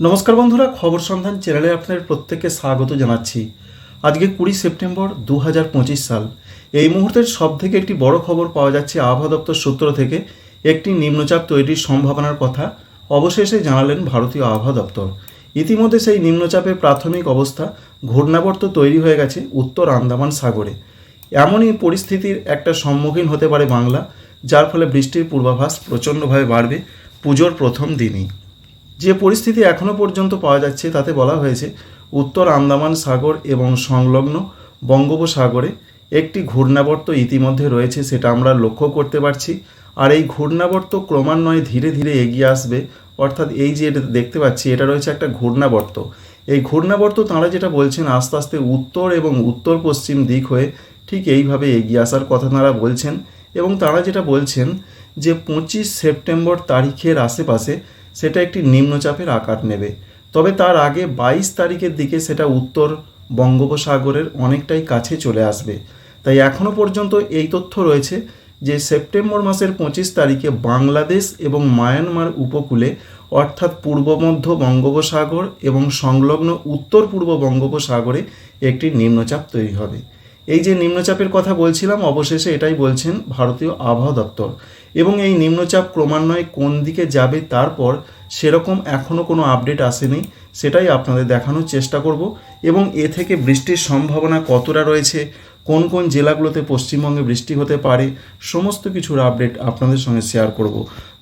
নমস্কার বন্ধুরা, খবর সন্ধান চ্যানেলে আপনাদের প্রত্যেককে স্বাগত জানাচ্ছি। আজকে কুড়ি সেপ্টেম্বর দু হাজার পঁচিশ সাল। এই মুহূর্তের সব থেকে একটি বড় খবর পাওয়া যাচ্ছে আবহাওয়া দপ্তর সূত্র থেকে। একটি নিম্নচাপ তৈরির সম্ভাবনার কথা অবশেষে জানালেন ভারতীয় আবহাওয়া দপ্তর। ইতিমধ্যে সেই নিম্নচাপের প্রাথমিক অবস্থা ঘূর্ণাবর্ত তৈরি হয়ে গেছে উত্তর আন্দামান সাগরে। এমনই পরিস্থিতির একটা সম্মুখীন হতে পারে বাংলা, যার ফলে বৃষ্টির পূর্বাভাস প্রচণ্ডভাবে বাড়বে পুজোর প্রথম দিনই। যে পরিস্থিতি এখনও পর্যন্ত পাওয়া যাচ্ছে তাতে বলা হয়েছে, উত্তর আন্দামান সাগর এবং সংলগ্ন বঙ্গোপসাগরে একটি ঘূর্ণাবর্ত ইতিমধ্যে রয়েছে সেটা আমরা লক্ষ্য করতে পারছি। আর এই ঘূর্ণাবর্ত ক্রমান্বয়ে ধীরে ধীরে এগিয়ে আসবে, অর্থাৎ এই যে এটা দেখতে পাচ্ছি, এটা রয়েছে একটা ঘূর্ণাবর্ত। এই ঘূর্ণাবর্ত তাঁরা যেটা বলছেন, আস্তে আস্তে উত্তর এবং উত্তর পশ্চিম দিক হয়ে ঠিক এইভাবে এগিয়ে আসার কথা তাঁরা বলছেন এবং তারা যেটা বলছেন যে পঁচিশ সেপ্টেম্বর তারিখের আশেপাশে সেটা একটি নিম্নচাপের আকার নেবে। তবে তার আগে বাইশ তারিখের দিকে সেটা উত্তর বঙ্গোপসাগরের অনেকটাই কাছে চলে আসবে। তাই এখনও পর্যন্ত এই তথ্য রয়েছে যে সেপ্টেম্বর মাসের পঁচিশ তারিখে বাংলাদেশ এবং মায়ানমার উপকূলে, অর্থাৎ পূর্ব মধ্য বঙ্গোপসাগর এবং সংলগ্ন উত্তর পূর্ব বঙ্গোপসাগরে একটি নিম্নচাপ তৈরি হবে। এই যে নিম্নচাপের কথা বলছিলাম, অবশেষে এটাই বলছেন ভারতীয় আবহাওয়া দপ্তর। এবং এই নিম্নচাপ ক্রমান্বয়ে কোন দিকে যাবে তারপর সেরকম এখনও কোনো আপডেট আসেনি, সেটাই আপনাদের দেখানোর চেষ্টা করব। এবং এ থেকে বৃষ্টির সম্ভাবনা কতটা রয়েছে, কোন কোন জেলাগুলোতে পশ্চিমবঙ্গে বৃষ্টি হতে পারে, সমস্ত কিছুর আপডেট আপনাদের সঙ্গে শেয়ার করব।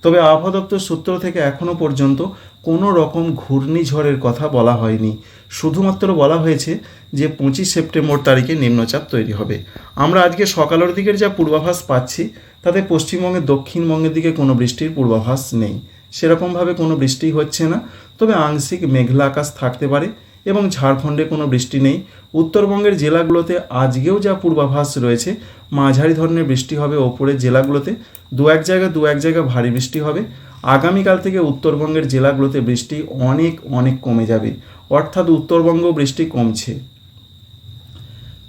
তবে আবহাওয়া দপ্তর সূত্র থেকে এখনও পর্যন্ত কোনো রকম ঘূর্ণিঝড়ের কথা বলা হয়নি। শুধুমাত্র বলা হয়েছে যে পঁচিশ সেপ্টেম্বর তারিখে নিম্নচাপ তৈরি হবে। আমরা আজকে সকালের দিকের যা পূর্বাভাস পাচ্ছি তাতে পশ্চিমবঙ্গের দক্ষিণবঙ্গের দিকে কোনো বৃষ্টির পূর্বাভাস নেই। সেরকমভাবে কোনো বৃষ্টি হচ্ছে না, তবে আংশিক মেঘলা আকাশ থাকতে পারে এবং ঝাড়খণ্ডে কোনো বৃষ্টি নেই। উত্তরবঙ্গের জেলাগুলোতে আজকেও যা পূর্বাভাস রয়েছে, মাঝারি ধরনের বৃষ্টি হবে ওপরের জেলাগুলোতে। দু এক জায়গায় দু এক জায়গায় ভারী বৃষ্টি হবে। আগামীকাল থেকে উত্তরবঙ্গের জেলাগুলোতে বৃষ্টি অনেক অনেক কমে যাবে। অর্থাৎ উত্তরবঙ্গ বৃষ্টি কমছে।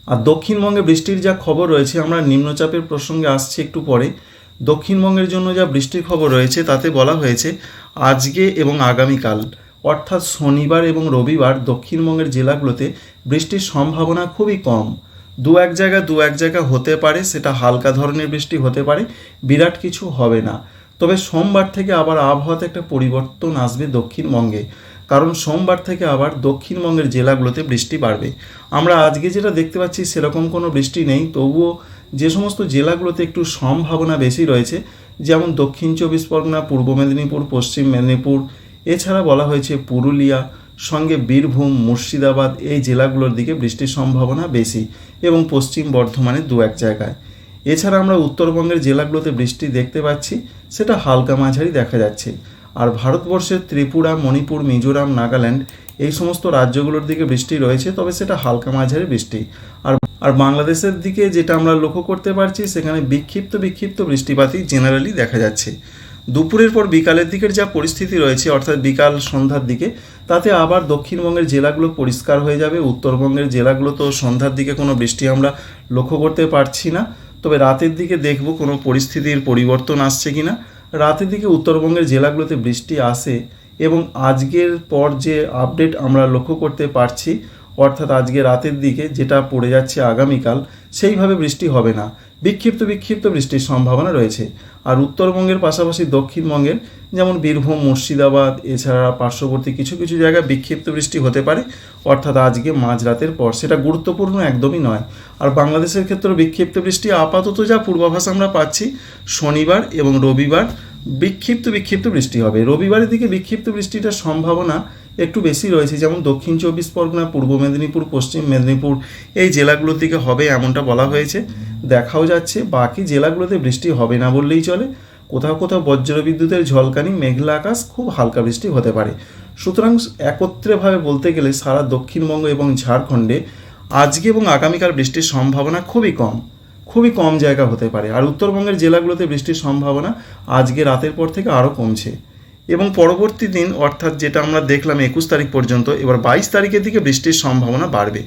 আর দক্ষিণবঙ্গে বৃষ্টির যা খবর রয়েছে, আমরা নিম্নচাপের প্রসঙ্গে আসছি একটু পরে। দক্ষিণবঙ্গের জন্য যা বৃষ্টির খবর রয়েছে, তাতে বলা হয়েছে, আজকে এবং আগামীকাল, অর্থাৎ শনিবার এবং রবিবার দক্ষিণবঙ্গের জেলাগুলোতে বৃষ্টির সম্ভাবনা খুবই কম। দু এক জায়গা, দু এক জায়গা হতে পারে, সেটা হালকা ধরনের বৃষ্টি হতে পারে, বিরাট কিছু হবে না। তবে সোমবার থেকে আবার আবহাওয়াতে একটা পরিবর্তন আসবে দক্ষিণবঙ্গে। কারণ সোমবার থেকে আবার দক্ষিণবঙ্গের জেলাগুলোতে বৃষ্টি বাড়বে। আমরা আজকে যেটা দেখতে পাচ্ছি সেরকম কোনো বৃষ্টি নেই, তবুও যে সমস্ত জেলাগুলোতে একটু সম্ভাবনা বেশি রয়েছে, যেমন দক্ষিণ চব্বিশ পরগনা, পূর্ব মেদিনীপুর, পশ্চিম মেদিনীপুর, এছাড়া বলা হয়েছে পুরুলিয়া, সঙ্গে বীরভূম, মুর্শিদাবাদ, এই জেলাগুলোর দিকে বৃষ্টির সম্ভাবনা বেশি এবং পশ্চিম বর্ধমানে দু এক জায়গায়। এছাড়া আমরা উত্তরবঙ্গের জেলাগুলোতে বৃষ্টি দেখতে পাচ্ছি, সেটা হালকা মাঝারি দেখা যাচ্ছে। আর ভারতবর্ষের ত্রিপুরা, মণিপুর, মিজোরাম, নাগাল্যান্ড এই সমস্ত রাজ্যগুলোর দিকে বৃষ্টি রয়েছে, তবে সেটা হালকা মাঝারি বৃষ্টি। আর আর বাংলাদেশের দিকে যেটা আমরা লক্ষ্য করতে পারছি, সেখানে বিক্ষিপ্ত বিক্ষিপ্ত বৃষ্টিপাতই জেনারেলি দেখা যাচ্ছে। দুপুরের পর বিকালের দিকের যা পরিস্থিতি রয়েছে, অর্থাৎ বিকাল সন্ধ্যার দিকে, তাতে আবার দক্ষিণবঙ্গের জেলাগুলো পরিষ্কার হয়ে যাবে, উত্তরবঙ্গের জেলাগুলো তো সন্ধ্যার দিকে কোনো বৃষ্টি আমরা লক্ষ্য করতে পারছি না, তবে রাতের দিকে দেখব কোনো পরিস্থিতির পরিবর্তন আসছে কি না রাতের দিকে উত্তরবঙ্গের জেলাগুলোতে বৃষ্টি আসে এবং আজকের পর যে আপডেট আমরা লক্ষ্য করতে পারছি, অর্থাৎ আজকে রাতের দিকে যেটা পড়ে যাচ্ছে আগামীকাল, সেইভাবে বৃষ্টি হবে না। বিক্ষিপ্ত বিক্ষিপ্ত বৃষ্টির সম্ভাবনা রয়েছে। আর উত্তরবঙ্গের পাশাপাশি দক্ষিণবঙ্গের, যেমন বীরভূম, মুর্শিদাবাদ, এছাড়া পার্শ্ববর্তী কিছু কিছু জায়গায় বিক্ষিপ্ত বৃষ্টি হতে পারে, অর্থাৎ আজকে মাঝরাতের পর। সেটা গুরুত্বপূর্ণ একদমই নয়। আর বাংলাদেশের ক্ষেত্রে বিক্ষিপ্ত বৃষ্টি আপাতত যা পূর্বাভাস আমরা পাচ্ছি, শনিবার এবং রবিবার বিক্ষিপ্ত বিক্ষিপ্ত বৃষ্টি হবে। রবিবারের দিকে বিক্ষিপ্ত বৃষ্টিটার সম্ভাবনা একটু বেশি রয়েছে, যেমন দক্ষিণ চব্বিশ পরগনা, পূর্ব মেদিনীপুর, পশ্চিম মেদিনীপুর। এই জেলাগুলোর দিকে হবে এমনটা বলা হয়েছে। দেখাও যাচ্ছে, বাকি জেলাগুলোতে বৃষ্টি হবে না বললেই চলে। কোথাও কোথাও বজ্রবিদ্যুতের ঝলকানি, মেঘলা আকাশ, খুব হালকা বৃষ্টি হতে পারে। সুতরাং একত্রেভাবে বলতে গেলে সারা দক্ষিণবঙ্গ এবং ঝাড়খণ্ডে আজকে এবং আগামীকাল বৃষ্টির সম্ভাবনা খুবই কম। খুবই কম জায়গা হতে পারে। আর উত্তরবঙ্গের জেলাগুলোতে বৃষ্টির সম্ভাবনা আজকে রাতের পর থেকে আরও কমছে। এবং পরবর্তী দিন, অর্থাৎ যেটা আমরা দেখলাম একুশ তারিখ পর্যন্ত, এবার বাইশ তারিখের দিকে বৃষ্টির সম্ভাবনা বাড়বে।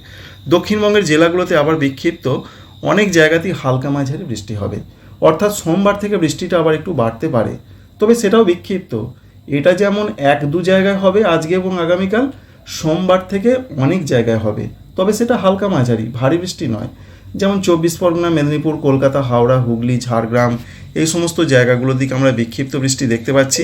দক্ষিণবঙ্গের জেলাগুলোতে আবার বিক্ষিপ্ত, অনেক জায়গাতেই হালকা মাঝারি বৃষ্টি হবে। অর্থাৎ সোমবার থেকে বৃষ্টিটা আবার একটু বাড়তে পারে। তবে সেটাও বিক্ষিপ্ত। এটা যেমন এক দু জায়গায় হবে আজকে এবং আগামীকাল, সোমবার থেকে অনেক জায়গায় হবে। তবে সেটা হালকা মাঝারি, ভারী বৃষ্টি নয়। যেমন চব্বিশ পরগনা, মেদিনীপুর, কলকাতা, হাওড়া, হুগলি, ঝাড়গ্রাম, এই সমস্ত জায়গাগুলোর দিকে আমরা বিক্ষিপ্ত বৃষ্টি দেখতে পাচ্ছি।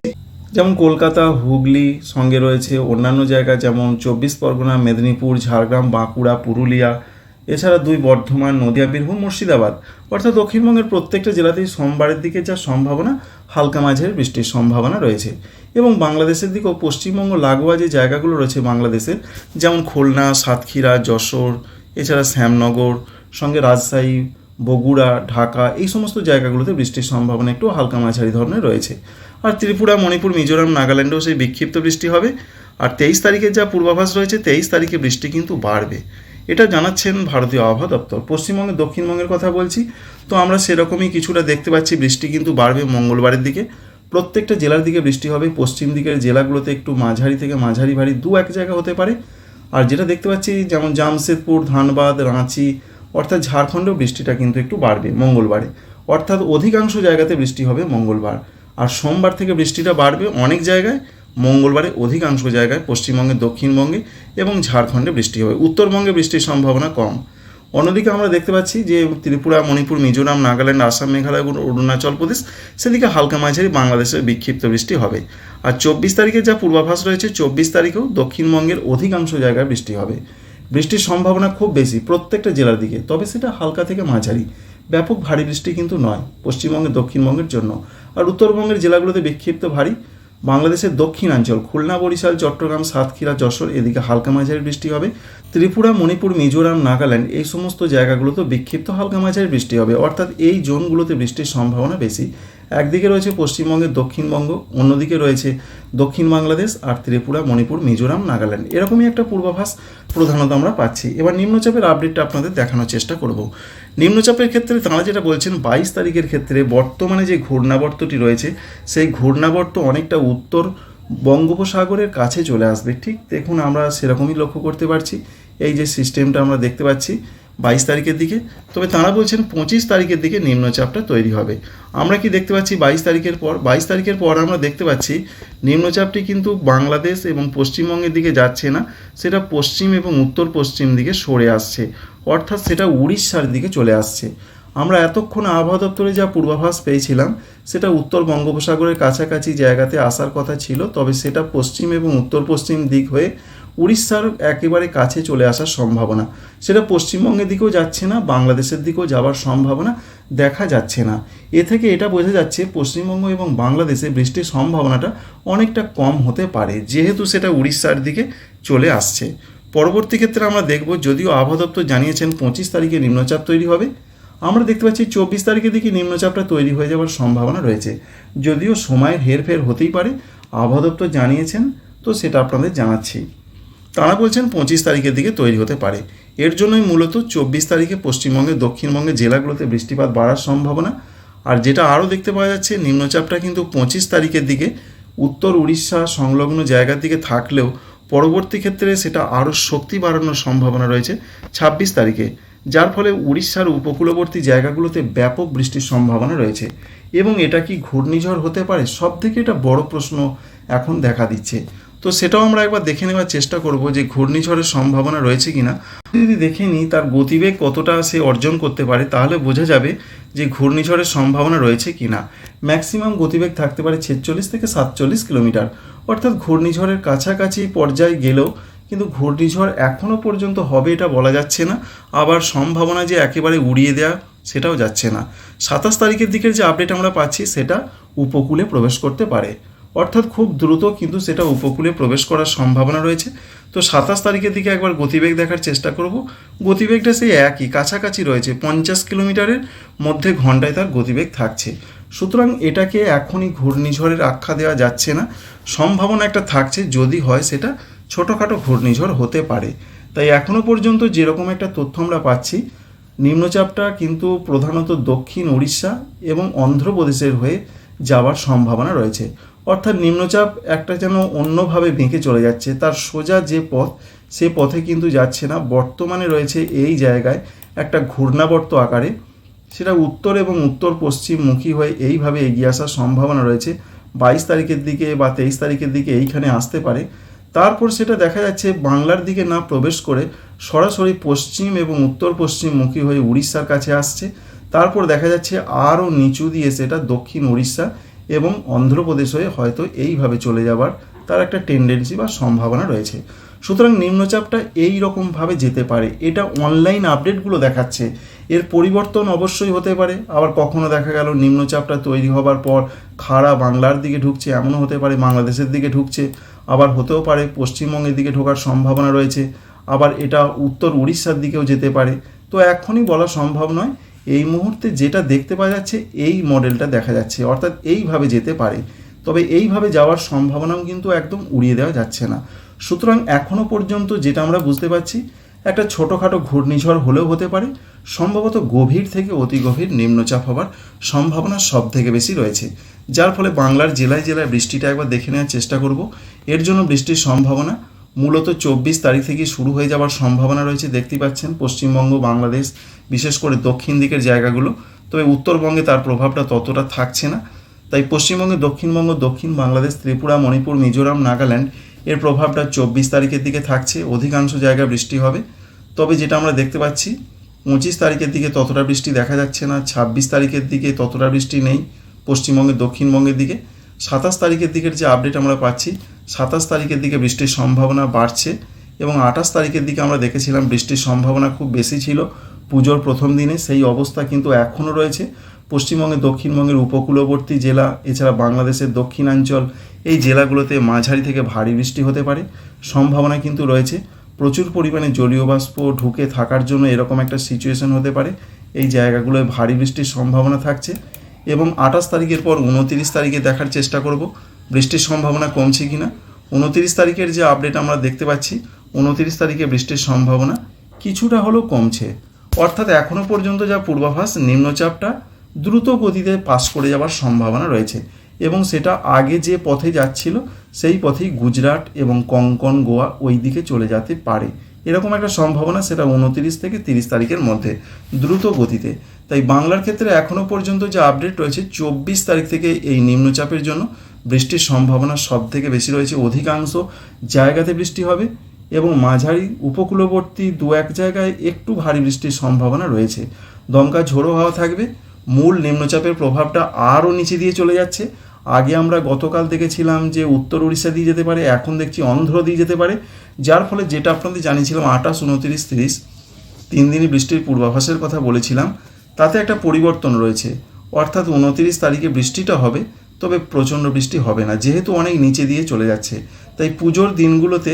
যেমন কলকাতা, হুগলি সঙ্গে রয়েছে অন্যান্য জায়গা যেমন চব্বিশ পরগনা, মেদিনীপুর, ঝাড়গ্রাম, বাঁকুড়া, পুরুলিয়া। এছাড়া দুই বর্ধমান, নদিয়া, বীরভূম, মুর্শিদাবাদ। অর্থাৎ দক্ষিণবঙ্গের প্রত্যেকটা জেলাতেই সোমবারের দিকে যা সম্ভাবনা, হালকা মাঝের বৃষ্টির সম্ভাবনা রয়েছে। এবং বাংলাদেশের দিকেও পশ্চিমবঙ্গ লাগোয়া যে জায়গাগুলো রয়েছে বাংলাদেশের, যেমন খুলনা, সাতক্ষীরা, যশোর, এছাড়া শ্যামনগর, সঙ্গে রাজশাহী বগুড়া, ঢাকা এই সমস্ত জায়গাগুলোতে বৃষ্টির সম্ভাবনা একটু হালকা মাঝারি ধরনের রয়েছে। আর ত্রিপুরা, মণিপুর, মিজোরাম, নাগাল্যান্ডেও সেই বিক্ষিপ্ত বৃষ্টি হবে। আর তেইশ তারিখের যা পূর্বাভাস রয়েছে, তেইশ তারিখে বৃষ্টি কিন্তু বাড়বে। এটা জানাচ্ছেন ভারতীয় আবহাওয়া দপ্তর। পশ্চিমবঙ্গে দক্ষিণবঙ্গের কথা বলছি। তো আমরা সেরকমই কিছুটা দেখতে পাচ্ছি বৃষ্টি কিন্তু বাড়বে মঙ্গলবারের দিকে। প্রত্যেকটা জেলার দিকে বৃষ্টি হবে। পশ্চিম দিকের জেলাগুলোতে একটু মাঝারি থেকে মাঝারি ভারী দু এক জায়গা হতে পারে। আর যেটা দেখতে পাচ্ছি, যেমন জামশেদপুর, ধানবাদ, রাঁচি অর্থাৎ ঝাড়খণ্ডেও বৃষ্টিটা কিন্তু একটু বাড়বে মঙ্গলবারে। অর্থাৎ অধিকাংশ জায়গাতে বৃষ্টি হবে মঙ্গলবার। আর সোমবার থেকে বৃষ্টিটা বাড়বে অনেক জায়গায়, মঙ্গলবারে অধিকাংশ জায়গায় পশ্চিমবঙ্গে, দক্ষিণবঙ্গে এবং ঝাড়খণ্ডে বৃষ্টি হবে। উত্তরবঙ্গে বৃষ্টির সম্ভাবনা কম। অন্যদিকে আমরা দেখতে পাচ্ছি যে ত্রিপুরা, মণিপুর, মিজোরাম, নাগাল্যান্ড, আসাম, মেঘালয়, অরুণাচল প্রদেশ সেদিকে হালকা মাঝারি বাংলাদেশের বিক্ষিপ্ত বৃষ্টি হবে। আর চব্বিশ তারিখে যা পূর্বাভাস রয়েছে, চব্বিশ তারিখেও দক্ষিণবঙ্গের অধিকাংশ জায়গায় বৃষ্টি হবে। বৃষ্টির সম্ভাবনা খুব বেশি প্রত্যেকটা জেলার দিকে, তবে সেটা হালকা থেকে মাঝারি। ব্যাপক ভারী বৃষ্টি কিন্তু নয় পশ্চিমবঙ্গের দক্ষিণবঙ্গের জন্য। আর উত্তরবঙ্গের জেলাগুলোতে বিক্ষিপ্ত ভারী। বাংলাদেশের দক্ষিণাঞ্চল, খুলনা, বরিশাল, চট্টগ্রাম, সাতক্ষীরা, যশোর, এদিকে হালকা মাঝারি বৃষ্টি হবে। ত্রিপুরা, মণিপুর, মিজোরাম, নাগাল্যান্ড, এই সমস্ত জায়গাগুলোতে বিক্ষিপ্ত হালকা মাঝারি বৃষ্টি হবে। অর্থাৎ এই জোনগুলোতে বৃষ্টির সম্ভাবনা বেশি। একদিকে রয়েছে পশ্চিমবঙ্গের দক্ষিণবঙ্গ, অন্যদিকে রয়েছে দক্ষিণ বাংলাদেশ আর ত্রিপুরা, মণিপুর, মিজোরাম, নাগাল্যান্ড। এরকমই একটা পূর্বাভাস প্রধানত আমরা পাচ্ছি। এবার নিম্নচাপের আপডেটটা আপনাদের দেখানোর চেষ্টা করব। নিম্নচাপের ক্ষেত্রে তাঁরা যেটা বলছেন, বাইশ তারিখের ক্ষেত্রে বর্তমানে যে ঘূর্ণাবর্তটি রয়েছে, সেই ঘূর্ণাবর্ত অনেকটা উত্তর বঙ্গোপসাগরের কাছে চলে আসবে। ঠিক দেখুন আমরা সেরকমই লক্ষ্য করতে পারছি। এই যে সিস্টেমটা আমরা দেখতে পাচ্ছি বাইশ তারিখের দিকে। তবে তারা বলছেন পঁচিশ তারিখের দিকে নিম্নচাপটা তৈরি হবে। আমরা কি দেখতে পাচ্ছি বাইশ তারিখের পর? বাইশ তারিখের পর আমরা দেখতে পাচ্ছি নিম্নচাপটি কিন্তু বাংলাদেশ এবং পশ্চিমবঙ্গের দিকে যাচ্ছে না, সেটা পশ্চিম এবং উত্তর পশ্চিম দিকে সরে আসছে। অর্থাৎ সেটা উড়িষ্যার দিকে চলে আসছে। আমরা এতক্ষণ আবহাওয়া দপ্তরে যা পূর্বাভাস পেয়েছিলাম, সেটা উত্তর বঙ্গোপসাগরের কাছাকাছি জায়গাতে আসার কথা ছিল, তবে সেটা পশ্চিম এবং উত্তর পশ্চিম দিক হয়ে উড়িষ্যার একেবারে কাছে চলে আসার সম্ভাবনা। সেটা পশ্চিমবঙ্গের দিকেও যাচ্ছে না, বাংলাদেশের দিকেও যাওয়ার সম্ভাবনা দেখা যাচ্ছে না। এ থেকে এটা বোঝা যাচ্ছে, পশ্চিমবঙ্গ এবং বাংলাদেশে বৃষ্টির সম্ভাবনাটা অনেকটা কম হতে পারে, যেহেতু সেটা উড়িষ্যার দিকে চলে আসছে। পরবর্তী ক্ষেত্রে আমরা দেখব, যদিও আবহাওয়া দপ্তর জানিয়েছেন পঁচিশ তারিখে নিম্নচাপ তৈরি হবে। আমরা দেখতে পাচ্ছি চব্বিশ তারিখের দিকে নিম্নচাপটা তৈরি হয়ে যাওয়ার সম্ভাবনা রয়েছে। যদিও সময়ের হেরফের হতেই পারে, আবহাওয়া দপ্তর জানিয়েছেন, তো সেটা আপনাদের জানাচ্ছি। তারা বলছেন পঁচিশ তারিখের দিকে তৈরি হতে পারে। এর জন্যই মূলত চব্বিশ তারিখে পশ্চিমবঙ্গের দক্ষিণবঙ্গের জেলাগুলোতে বৃষ্টিপাত বাড়ার সম্ভাবনা। আর যেটা আরও দেখতে পাওয়া যাচ্ছে, নিম্নচাপটা কিন্তু পঁচিশ তারিখের দিকে উত্তর উড়িষ্যা সংলগ্ন জায়গার দিকে থাকলেও পরবর্তী ক্ষেত্রে সেটা আরও শক্তি বাড়ানোর সম্ভাবনা রয়েছে ছাব্বিশ তারিখে। যার ফলে উড়িষ্যার উপকূলবর্তী জায়গাগুলোতে ব্যাপক বৃষ্টির সম্ভাবনা রয়েছে। এবং এটা কি ঘূর্ণিঝড় হতে পারে? সব থেকে এটা বড় প্রশ্ন এখন দেখা দিচ্ছে। তো সেটাও আমরা একবার দেখে নেওয়ার চেষ্টা করব যে ঘূর্ণিঝড়ের সম্ভাবনা রয়েছে কিনা। যদি দেখে নিই তার গতিবেগ কতটা সে অর্জন করতে পারে, তাহলে বোঝা যাবে যে ঘূর্ণিঝড়ের সম্ভাবনা রয়েছে কিনা। ম্যাক্সিমাম গতিবেগ থাকতে পারে ছেচল্লিশ থেকে সাতচল্লিশ কিলোমিটার। অর্থাৎ ঘূর্ণিঝড়ের কাছাকাছি পর্যায়ে গেলেও কিন্তু ঘূর্ণিঝড় এখনও পর্যন্ত হবে এটা বলা যাচ্ছে না। আবার সম্ভাবনা যে একেবারে উড়িয়ে দেওয়া সেটাও যাচ্ছে না। সাতাশ তারিখের দিকের যে আপডেট আমরা পাচ্ছি, সেটা উপকূলে প্রবেশ করতে পারে। অর্থাৎ খুব দ্রুত কিন্তু সেটা উপকূলে প্রবেশ করার সম্ভাবনা রয়েছে। তো সাতাশ তারিখের দিকে একবার গতিবেগ দেখার চেষ্টা করব। গতিবেগটা সেই একই, কাছাকাছি রয়েছে, পঞ্চাশ কিলোমিটারের মধ্যে ঘন্টায় তার গতিবেগ থাকছে। সুতরাং এটাকে এখনই ঘূর্ণিঝড়ের আখ্যা দেওয়া যাচ্ছে না। সম্ভাবনা একটা থাকছে, যদি হয় সেটা ছোটোখাটো ঘূর্ণিঝড় হতে পারে। তাই এখনও পর্যন্ত যেরকম একটা তথ্য আমরা পাচ্ছি, নিম্নচাপটা কিন্তু প্রধানত দক্ষিণ উড়িষ্যা এবং অন্ধ্রপ্রদেশের হয়ে যাওয়ার সম্ভাবনা রয়েছে। অর্থাৎ নিম্নচাপ একটা যেন অন্যভাবে বেঁকে চলে যাচ্ছে। তার সোজা যে পথ, সে পথে কিন্তু যাচ্ছে না। বর্তমানে রয়েছে এই জায়গায় একটা ঘূর্ণাবর্ত আকারে। সেটা উত্তর এবং উত্তর পশ্চিমমুখী হয়ে এইভাবে এগিয়ে আসার সম্ভাবনা রয়েছে। বাইশ তারিখের দিকে বা তেইশ তারিখের দিকে এইখানে আসতে পারে। তারপর সেটা দেখা যাচ্ছে বাংলার দিকে না প্রবেশ করে সরাসরি পশ্চিম এবং উত্তর পশ্চিমমুখী হয়ে উড়িষ্যার কাছে আসছে। তারপর দেখা যাচ্ছে আরও নিচু দিয়ে সেটা দক্ষিণ উড়িষ্যা এবং অন্ধ্রপ্রদেশ হয়ে হয়তো এইভাবে চলে যাবার তার একটা টেন্ডেন্সি বা সম্ভাবনা রয়েছে। সুতরাং নিম্নচাপটা এই রকমভাবে যেতে পারে। এটা অনলাইন আপডেটগুলো দেখাচ্ছে। এর পরিবর্তন অবশ্যই হতে পারে। আবার কখনো দেখা গেল নিম্নচাপটা তৈরি হবার পর খাড়া বাংলার দিকে ঢুকছে, এমনও হতে পারে বাংলাদেশের দিকে ঢুকছে। আবার হতেও পারে পশ্চিমবঙ্গের দিকে ঢোকার সম্ভাবনা রয়েছে। আবার এটা উত্তর উড়িষ্যার দিকেও যেতে পারে। তো এখনই বলা সম্ভব নয় এই মুহূর্তে যেটা দেখতে পাওয়া যাচ্ছে, এই মডেলটা দেখা যাচ্ছে। অর্থাৎ এইভাবে যেতে পারে। তবে এইভাবে যাওয়ার সম্ভাবনাও কিন্তু একদম উড়িয়ে দেওয়া যাচ্ছে না। সুতরাং এখনও পর্যন্ত যেটা আমরা বুঝতে পারছি, একটা ছোটোখাটো ঘূর্ণিঝড় হলেও হতে পারে। সম্ভবত গভীর থেকে অতি গভীর নিম্নচাপ হবার সম্ভাবনা সব থেকে বেশি রয়েছে। যার ফলে বাংলার জেলায় জেলায় বৃষ্টিটা একবার দেখে নেওয়ার চেষ্টা করব। এর জন্য বৃষ্টির সম্ভাবনা মূলত চব্বিশ তারিখ থেকে শুরু হয়ে যাওয়ার সম্ভাবনা রয়েছে, দেখতে পাচ্ছেন পশ্চিমবঙ্গ, বাংলাদেশ, বিশেষ করে দক্ষিণ দিকের জায়গাগুলো। তবে উত্তরবঙ্গে তার প্রভাবটা ততটা থাকছে না। তাই পশ্চিমবঙ্গে দক্ষিণবঙ্গ, দক্ষিণ বাংলাদেশ, ত্রিপুরা, মণিপুর, মিজোরাম, নাগাল্যান্ড এর প্রভাবটা চব্বিশ তারিখের দিকে থাকছে, অধিকাংশ জায়গায় বৃষ্টি হবে। তবে যেটা আমরা দেখতে পাচ্ছি, পঁচিশ তারিখের দিকে ততটা বৃষ্টি দেখা যাচ্ছে না, ছাব্বিশ তারিখের দিকে ততটা বৃষ্টি নেই পশ্চিমবঙ্গের দক্ষিণবঙ্গের দিকে। সাতাশ তারিখের দিকের যে আপডেট আমরা পাচ্ছি সাতাশ তারিখের দিকে বৃষ্টির সম্ভাবনা বাড়ছে এবং আঠাশ তারিখের দিকে আমরা দেখেছিলাম বৃষ্টির সম্ভাবনা খুব বেশি ছিল। পুজোর প্রথম দিনে সেই অবস্থা কিন্তু এখনও রয়েছে। পশ্চিমবঙ্গের, দক্ষিণবঙ্গের উপকূলবর্তী জেলা, এছাড়া বাংলাদেশের দক্ষিণাঞ্চল, এই জেলাগুলোতে মাঝারি থেকে ভারী বৃষ্টি হতে পারে। সম্ভাবনা কিন্তু রয়েছে। প্রচুর পরিমাণে জলীয় বাষ্প ঢুকে থাকার জন্য এরকম একটা সিচুয়েশন হতে পারে। এই জায়গাগুলোয় ভারী বৃষ্টির সম্ভাবনা থাকছে এবং আঠাশ তারিখের পর উনতিরিশ তারিখে দেখার চেষ্টা করব। বৃষ্টির সম্ভাবনা কমছে কি না উনতিরিশ তারিখের যে আপডেট আমরা দেখতে পাচ্ছি, উনতিরিশ তারিখে বৃষ্টির সম্ভাবনা কিছুটা হলেও কমছে। অর্থাৎ এখনও পর্যন্ত যা পূর্বাভাস, নিম্নচাপটা দ্রুত গতিতে পাশ করে যাওয়ার সম্ভাবনা রয়েছে এবং সেটা আগে যে পথে যাচ্ছিল, সেই পথেই গুজরাট এবং কঙ্কন, গোয়া ওই দিকে চলে যেতে পারে। এরকম একটা সম্ভাবনা সেটা উনতিরিশ থেকে তিরিশ তারিখের মধ্যে দ্রুত গতিতে। তাই বাংলার ক্ষেত্রে এখনও পর্যন্ত যে আপডেট রয়েছে, চব্বিশ তারিখ থেকে এই নিম্নচাপের জন্য বৃষ্টির সম্ভাবনা সব থেকে বেশি রয়েছে। অধিকাংশ জায়গাতে বৃষ্টি হবে এবং মাঝারি উপকূলবর্তী দু এক জায়গায় একটু ভারী বৃষ্টির সম্ভাবনা রয়েছে। দমকা ঝোড়ো হাওয়া থাকবে। মূল নিম্নচাপের প্রভাবটা আরও নিচে দিয়ে চলে যাচ্ছে। আগে আমরা গতকাল দেখেছিলাম যে উত্তর উড়িষ্যা দিয়ে যেতে পারে, এখন দেখছি অন্ধ্র দিয়ে যেতে পারে, যার ফলে যেটা আপনাদের জানিয়েছিলাম আঠাশ, উনতিরিশ, তিরিশ, তিন দিনই বৃষ্টির পূর্বাভাসের কথা বলেছিলাম, তাতে একটা পরিবর্তন রয়েছে। অর্থাৎ উনতিরিশ তারিখে বৃষ্টিটা হবে। তবে প্রচণ্ড বৃষ্টি হবে না, যেহেতু অনেক নিচে দিয়ে চলে যাচ্ছে। তাই পুজোর দিনগুলোতে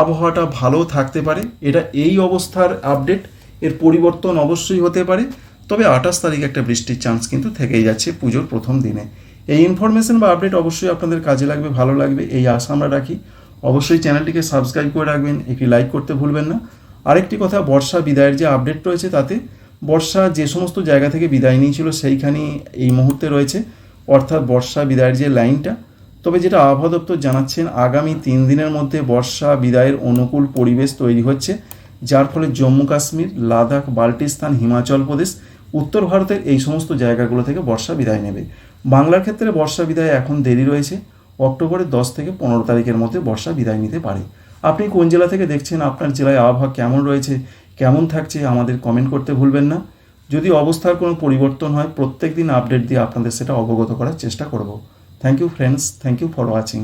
আবহাওয়াটা ভালোও থাকতে পারে, এটা এই অবস্থার আপডেট এর পরিবর্তন অবশ্যই হতে পারে, তবে আঠাশ তারিখ একটা বৃষ্টির চান্স কিন্তু থেকেই যাচ্ছে পুজোর প্রথম দিনে। এই ইনফরমেশন বা আপডেট অবশ্যই আপনাদের কাজে লাগবে, ভালো লাগবে, এই আশা আমরা রাখি। অবশ্যই চ্যানেলটিকে সাবস্ক্রাইব করে রাখবেন, একটি লাইক করতে ভুলবেন না। আরেকটি কথা, বর্ষা বিদায়ের যে আপডেট রয়েছে তাতে, বর্ষা যে সমস্ত জায়গা থেকে বিদায় নিয়েছিল সেইখানেই এই মুহূর্তে রয়েছে। অর্থাৎ বর্ষা বিদায়ের যে লাইনটা, তবে যেটা আবহাওয়া দপ্তর জানাচ্ছেন, আগামী তিন দিনের মধ্যে বর্ষা বিদায়ের অনুকূল পরিবেশ তৈরি হচ্ছে, যার ফলে জম্মু কাশ্মীর, লাদাখ, বাল্টিস্তান, হিমাচল প্রদেশ, উত্তর ভারতের এই সমস্ত জায়গাগুলো থেকে বর্ষা বিদায় নেবে। বাংলার ক্ষেত্রে বর্ষা বিদায় এখন দেরি রয়েছে, অক্টোবরের দশ থেকে পনেরো তারিখের মধ্যে বর্ষা বিদায় নিতে পারে। আপনি কোন জেলা থেকে দেখছেন, আপনার জেলায় আবহাওয়া কেমন রয়েছে, কেমন থাকছে, আমাদের কমেন্ট করতে ভুলবেন না। যদি অবস্থার কোনো পরিবর্তন হয়, প্রত্যেক দিন আপডেট দিয়ে আপনাদের সেটা অবগত করার চেষ্টা করব। Thank you friends thank you for watching